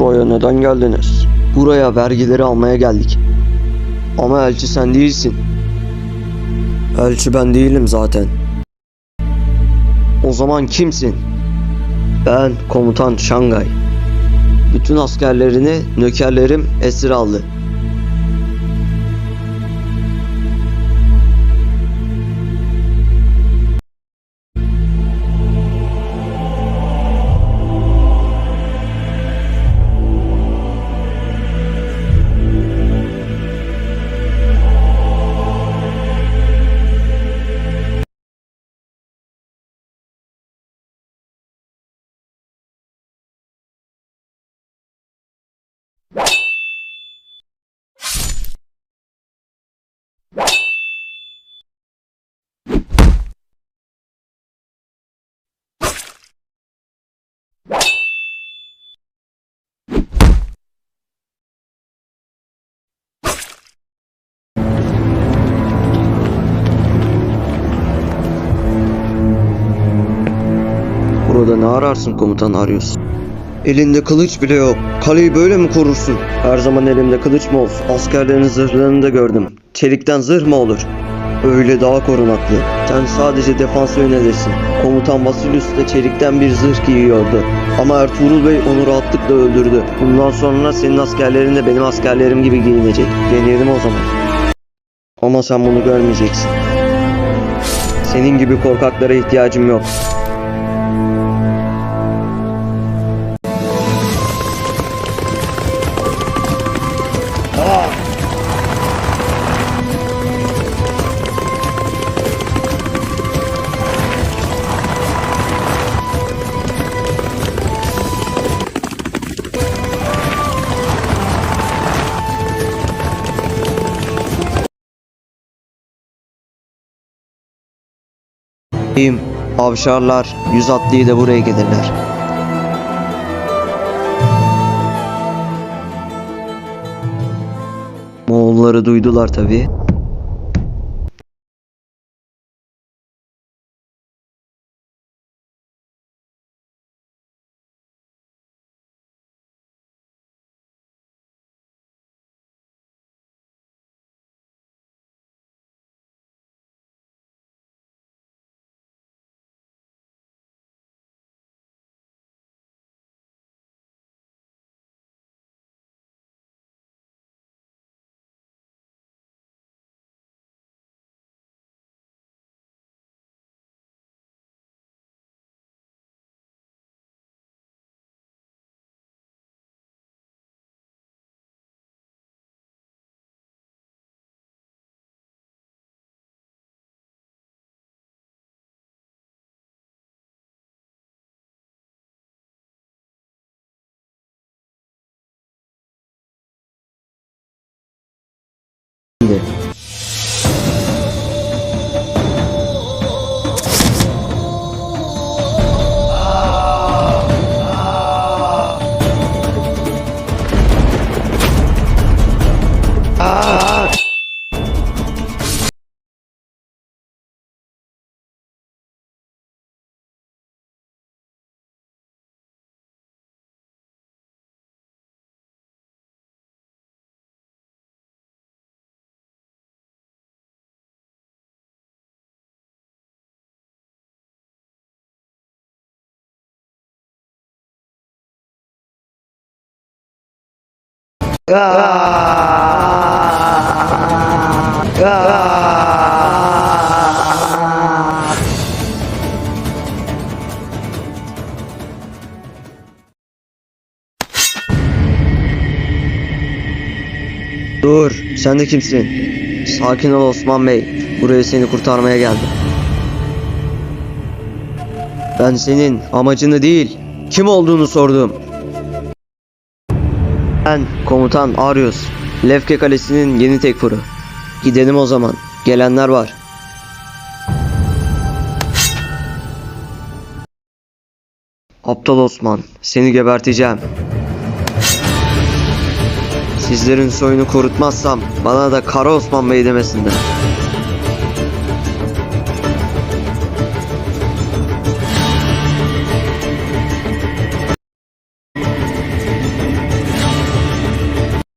Buraya neden geldiniz? Buraya vergileri almaya geldik. Ama elçi sen değilsin. Elçi ben değilim zaten. O zaman kimsin? Ben komutan Şangay. Bütün askerlerini nökerlerim esir aldı. Burada ne ararsın komutan arıyorsun? Elinde kılıç bile yok. Kaleyi böyle mi korursun? Her zaman elimde kılıç mı olsun? Askerlerin zırhlarını da gördüm. Çelikten zırh mı olur? Öyle daha korunaklı. Sen sadece defansa yönelirsin. Komutan Vasilius da çelikten bir zırh giyiyordu. Ama Ertuğrul Bey onu rahatlıkla öldürdü. Bundan sonra senin askerlerin de benim askerlerim gibi giyinecek. Deneyelim o zaman. Ama sen bunu görmeyeceksin. Senin gibi korkaklara ihtiyacım yok. İyiyim. Avşarlar, yüz atlıyı da buraya gelirler. Moğolları duydular tabii. Dur, sen de kimsin? Sakin ol Osman Bey. Buraya seni kurtarmaya geldim. Ben senin amacını değil, kim olduğunu sordum. Ben komutan Arius. Lefke Kalesi'nin yeni tekfuru. Gidelim o zaman. Gelenler var. Aptal Osman, seni geberteceğim. Sizlerin soyunu korutmazsam bana da Kara Osman Bey demesinler.